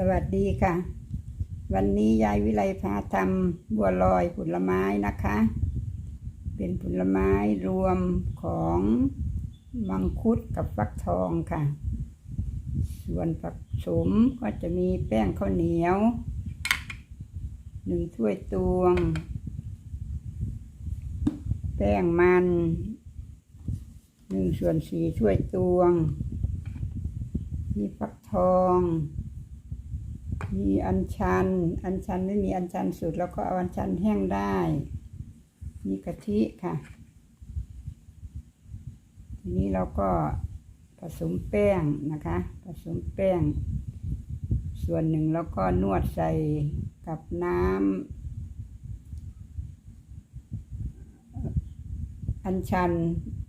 สวัสดีค่ะ วันนี้ยายวิไลพาทำบัวลอยผลไม้นะคะ เป็นผลไม้รวมของมังคุดกับฟักทองค่ะ ส่วนผสมก็จะมีแป้งข้าวเหนียวหนึ่งถ้วยตวง แป้งมันหนึ่งส่วนสี่ถ้วยตวง มีฟักทอง มีอัญชัน อัญชันไม่มีอัญชันสุดแล้วก็เอาอัญชันแห้งได้ มีกะทิค่ะ ทีนี้เราก็ผสมแป้งนะคะ ผสมแป้ง ส่วนหนึ่งแล้วก็นวดใส่กับน้ำอัญชัน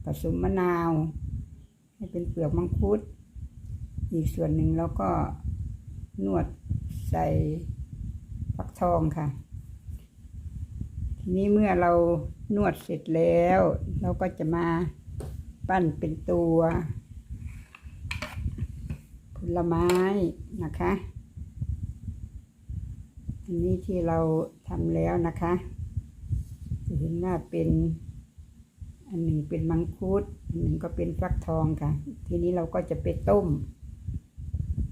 ผสมมะนาว ให้เป็นเปลือกมังคุด อีกส่วนหนึ่งแล้วก็นวด ใส่ฟักทองค่ะ ทีนี้เมื่อเรานวดเสร็จแล้ว เราก็จะมาปั้นเป็นตัวผลไม้นะคะ อันนี้ที่เราทำแล้วนะคะจะเห็นว่าเป็นอันหนึ่งเป็นมังคุดอันหนึ่งก็เป็นฟักทองค่ะ ทีนี้เราก็จะไปต้ม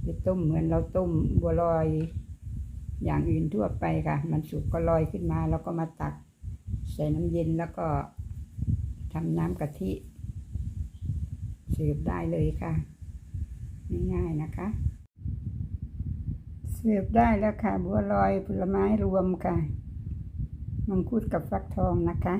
ไปต้มเหมือนเราต้มบัวลอย อย่างอื่นทั่วไปค่ะ มันสุกก็ลอยขึ้นมาแล้วก็มาตัก ใส่น้ำเย็นแล้วก็ทำน้ำกะทิเสิร์ฟได้เลยค่ะ ง่ายๆนะคะเสิร์ฟได้แล้วค่ะ บัวลอยผลไม้รวมค่ะมังคุดกับฟักทองนะคะ